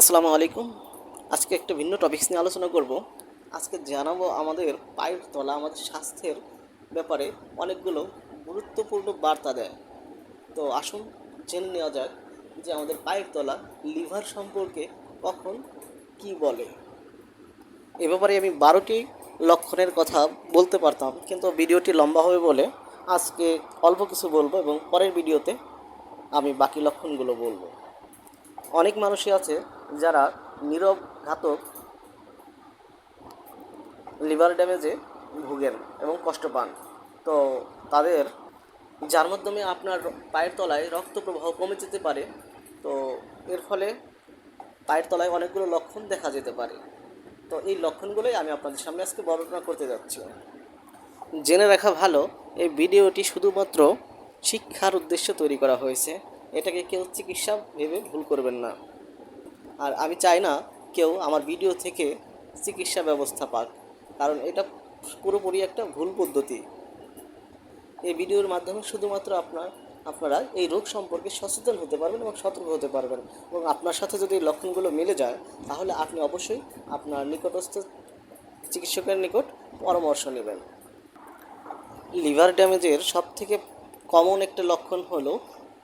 আসসালামু আলাইকুম। আজকে একটা ভিন্ন টপিকস নিয়ে আলোচনা করব। আজকে জানাব আমাদের পায়ের তলা, আমাদের স্বাস্থ্যের ব্যাপারে অনেকগুলো গুরুত্বপূর্ণ বার্তা দেয়। তো আসুন জেনে নেওয়া যাক যে আমাদের পায়ের তলা লিভার সম্পর্কে কখন কি বলে। এ ব্যাপারে আমি বারোটি লক্ষণের কথা বলতে পারতাম, কিন্তু ভিডিওটি লম্বা হবে বলে আজকে অল্প কিছু বলব এবং পরের ভিডিওতে আমি বাকি লক্ষণগুলো বলব। অনেক মানুষই আছে যারা নীরব ঘাতক লিভার ড্যামেজে ভুগেন এবং কষ্ট পান, তো তাদের যার মাধ্যমে আপনার পায়ের তলায় রক্ত প্রবাহ কমে যেতে পারে, তো এর ফলে পায়ের তলায় অনেকগুলো লক্ষণ দেখা যেতে পারে। তো এই লক্ষণগুলোই আমি আপনাদের সামনে আজকে বর্ণনা করতে যাচ্ছি। জেনে রাখা ভালো, এই ভিডিওটি শুধুমাত্র শিক্ষার উদ্দেশ্যে তৈরি করা হয়েছে। এটাকে কেউ চিকিৎসা ভেবে ভুল করবেন না। আর আমি চাই না কেউ আমার ভিডিও থেকে চিকিৎসা ব্যবস্থা পাক। কারণ এটা পুরোপুরি একটা ভুল পদ্ধতি। এই ভিডিওর মাধ্যমে শুধুমাত্র আপনার, আপনারা এই রোগ সম্পর্কে সচেতন হতে পারবেন এবং সতর্ক হতে পারবেন। এবং আপনার সাথে যদি এই লক্ষণগুলো মিলে যায়, তাহলে আপনি অবশ্যই আপনার নিকটস্থ চিকিৎসকের নিকট পরামর্শ নেবেন। লিভার ড্যামেজের সব থেকে কমন একটা লক্ষণ হলো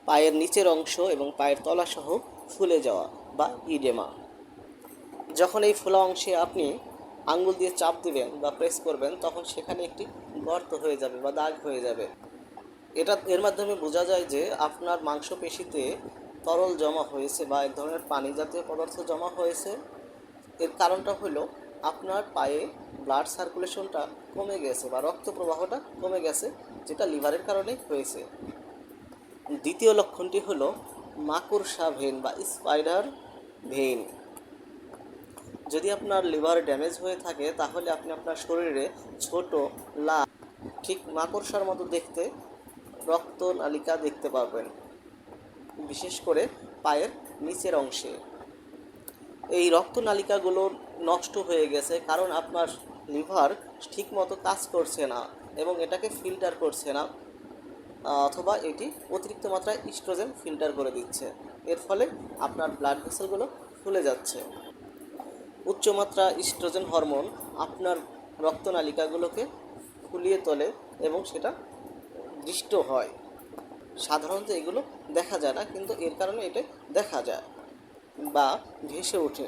পায়ের নিচের অংশ এবং পায়ের তলাসহ ফুলে যাওয়া বা ইডেমা। যখন এই ফোলা অংশে আপনি আঙ্গুল দিয়ে চাপ দিবেন বা প্রেস করবেন, তখন সেখানে একটি গর্ত হয়ে যাবে বা দাগ হয়ে যাবে। এটা, এর মাধ্যমে বোঝা যায় যে আপনার মাংসপেশিতে তরল জমা হয়েছে বা এক ধরনের পানি জাতীয় পদার্থ জমা হয়েছে। এর কারণটা হলো আপনার পায়ে ব্লাড সার্কুলেশনটা কমে গেছে বা রক্ত প্রবাহটা কমে গেছে, যেটা লিভারের কারণেই হয়েছে। দ্বিতীয় লক্ষণটি হলো মাকড়সা ভেন বা স্পাইডার ভেন। যদি আপনার লিভার ড্যামেজ হয়ে থাকে, তাহলে আপনি আপনার শরীরে ছোট লাল ঠিক মাকড়সার মতো দেখতে রক্ত নালিকা দেখতে পাবেন বিশেষ করে পায়ের নিচের অংশে। এই রক্তনালিকাগুলো নষ্ট হয়ে গেছে কারণ আপনার লিভার ঠিকমতো কাজ করছে না এবং এটাকে ফিল্টার করছে না। অথবা এটি অতিরিক্ত মাত্রায় ইস্ট্রোজেন ফিল্টার করে দিচ্ছে। এর ফলে আপনার ব্লাড ভেসেলগুলো ফুলে যাচ্ছে। উচ্চমাত্রা ইস্ট্রোজেন হরমোন আপনার রক্তনালিকাগুলোকে ফুলিয়ে তোলে এবং সেটা দৃষ্ট হয়। সাধারণত এগুলো দেখা যায় না, কিন্তু এর কারণে এটা দেখা যায় বা ভেসে ওঠে।